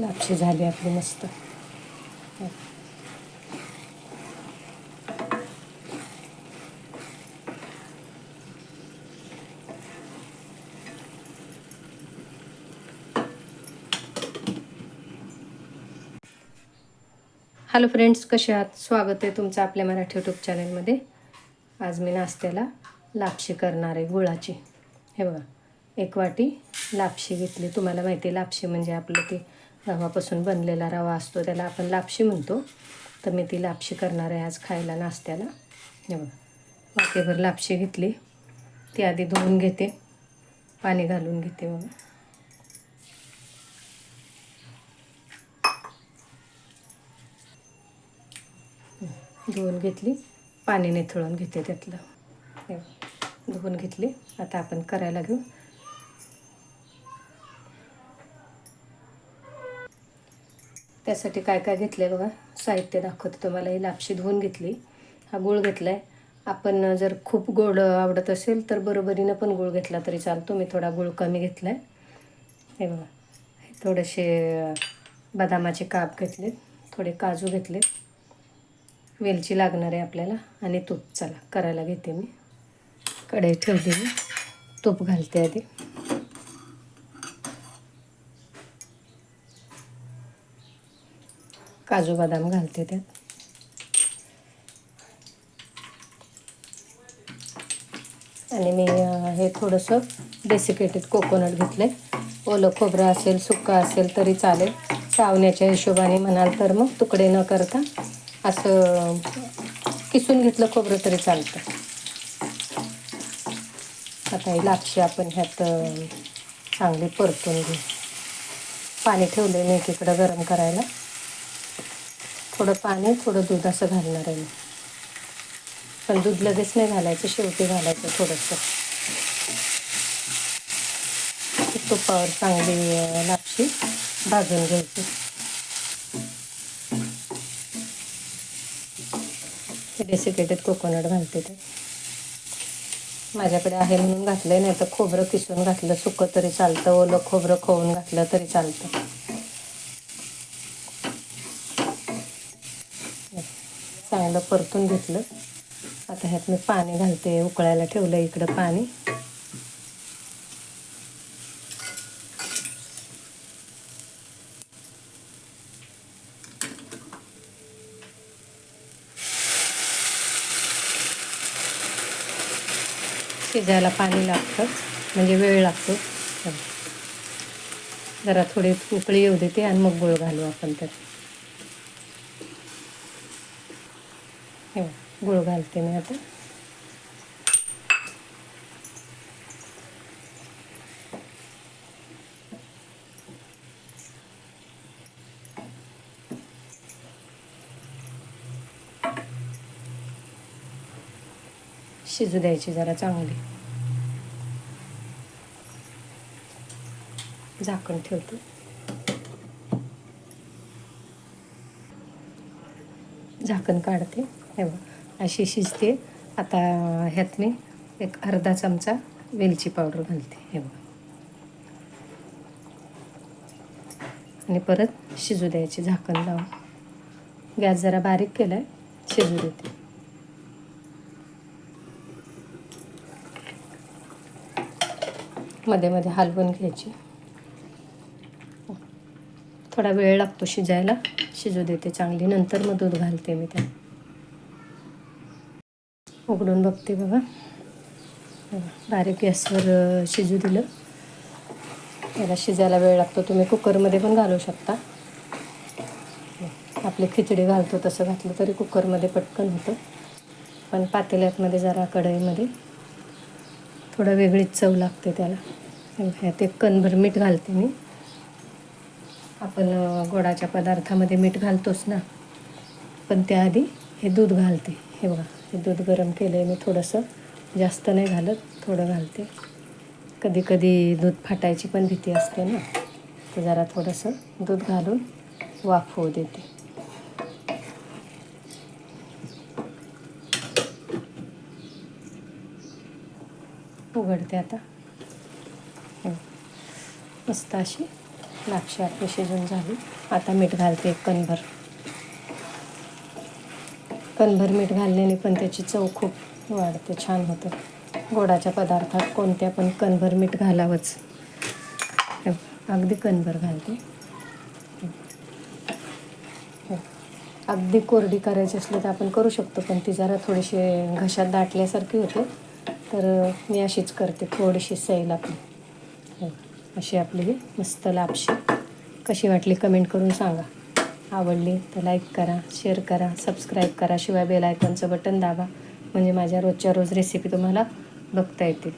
लापशी झाली आपली मस्त. हॅलो फ्रेंड्स कसे आहात? स्वागत आहे तुमचं आपल्या मराठी यूट्यूब चॅनलमध्ये आज मी नाश्त्याला लापशी करणार आहे गुळाची. हे बघा एक वाटी लापशी घेतली. तुम्हाला माहिती आहे लापशी म्हणजे आपलं ते रवापासून बनलेला रवा असतो त्याला आपण लापशी म्हणतो. तर मी ती लापशी करणार आहे आज खायला नाश्त्याला. हे बघा वाटेभर लापशी घेतली. ती आधी धुवून घेते. पाणी घालून घेते बघा. धुवून घेतली. पाणी निथळून घेते त्यातलं. धुवून घेतली. आता आपण करायला घेऊ. त्यासाठी काय काय घेतलं आहे बघा. साहित्य दाखवते तुम्हाला. ही लापशी धुवून घेतली. हा गूळ घेतला आहे आपण जर खूप गोड आवडत असेल तर बरोबरीनं पण गूळ घेतला तरी चालतो. मी थोडा गूळ कमी घेतला आहे हे बघा. हे थोडेसे बदामाचे काप घेतले थोडे काजू घेतले वेलची लागणार आहे आपल्याला. आणि तूप. चला करायला घेते मी. कढई ठेवली मी. तूप घालते आधी. काजू बदाम घालते त्यात. आणि मी हे थोडंसं डेसिकेटेड कोकोनट घेतलं ओलं खोबरं असेल सुक्का असेल तरी चालेल. चावण्याच्या हिशोबाने म्हणाल तर मग तुकडे न करता असं किसून घेतलं खोबरं तरी चालतं. आता ही लापशी आपण ह्यात चांगली परतून घेऊ. पाणी ठेवले मी एकीकडं गरम करायला. थोडं पाणी थोडं दूध असं घालणार आहे मी. पण दूध लगेच नाही घालायचं शेवटी घालायचं थोडंसं. तुपावर चांगली लापशी भाजून घ्यायची. डेसिकेटेड कोकोनट घालते ते. माझ्याकडे आहे म्हणून घातलं नाही तर खोबरं किसून घातलं सुकं तरी चालतं ओलं खोबरं खोवून घातलं तरी चालतं. चांगलं परतून घेतलं. आता ह्यात मी पाणी घालते उकळायला ठेवलं इकडं पाणी. शिजायला पाणी लागतं म्हणजे वेळ लागतो. जरा थोडी उकळी येऊ देते आणि मग गुळ घालू आपण त्यात. हे गुळ घालते मी आता. शिजू द्यायची जरा चांगली. झाकण ठेवतो. झाकण काढते. हे अशी शिजते. आता ह्यात मी एक अर्धा चमचा वेलची पावडर घालते. हे बघा. आणि परत शिजू द्यायची झाकण लावून. गॅस जरा बारीक केला आहे शिजू देते. मध्ये मध्ये हलवून घ्यायची. थोडा वेळ लागतो शिजायला. शिजू देते चांगली. नंतर मग दूध घालते मी त्यात. उघडून बघते बघा. बारीक गॅसवर शिजू दिलं. याला शिजायला वेळ लागतो. तुम्ही कुकरमध्ये पण घालू शकता. आपली खिचडी घालतो तसं घातलं तरी कुकरमध्ये पटकन होतं. पण पातेल्यातमध्ये जरा कढईमध्ये थोडं वेगळीच चव लागते त्याला. ह्यात एक कणभर मीठ घालते मी. आपण गोडाच्या पदार्थामध्ये मीठ घालतोच ना. पण त्याआधी हे दूध घालते. हे बघा. हे दूध गरम केलं आहे मी थोडंसं. जास्त नाही घालत थोडं घालते. कधी कधी दूध फाटायची पण भीती असते ना. तर जरा थोडंसं दूध घालून वाफ होऊ देते. उघडते आता. हो. मस्त अशी द्राक्ष आपली शिजून झाली. आता मीठ घालते एक कणभर. कणभर मीठ घालल्याने पण त्याची चव खूप वाढते छान होतं. गोडाच्या पदार्थात कोणत्या पण कणभर मीठ घालावंच. अगदी कणभर घालते. अगदी कोरडी करायची असली तर आपण करू शकतो पण ती जरा थोडीशी घशात दाटल्यासारखी होते. तर मी अशीच करते थोडीशी सैल आपली. अशी आपली ही मस्त लापशी. कशी वाटली कमेंट करून सांगा. आवडली तर लाईक करा शेअर करा सबस्क्राईब करा. शिवाय बेल आयकॉनचं बटन दाबा. म्हणजे माझ्या रोजच्या रोज रेसिपी तुम्हाला बघता येतील.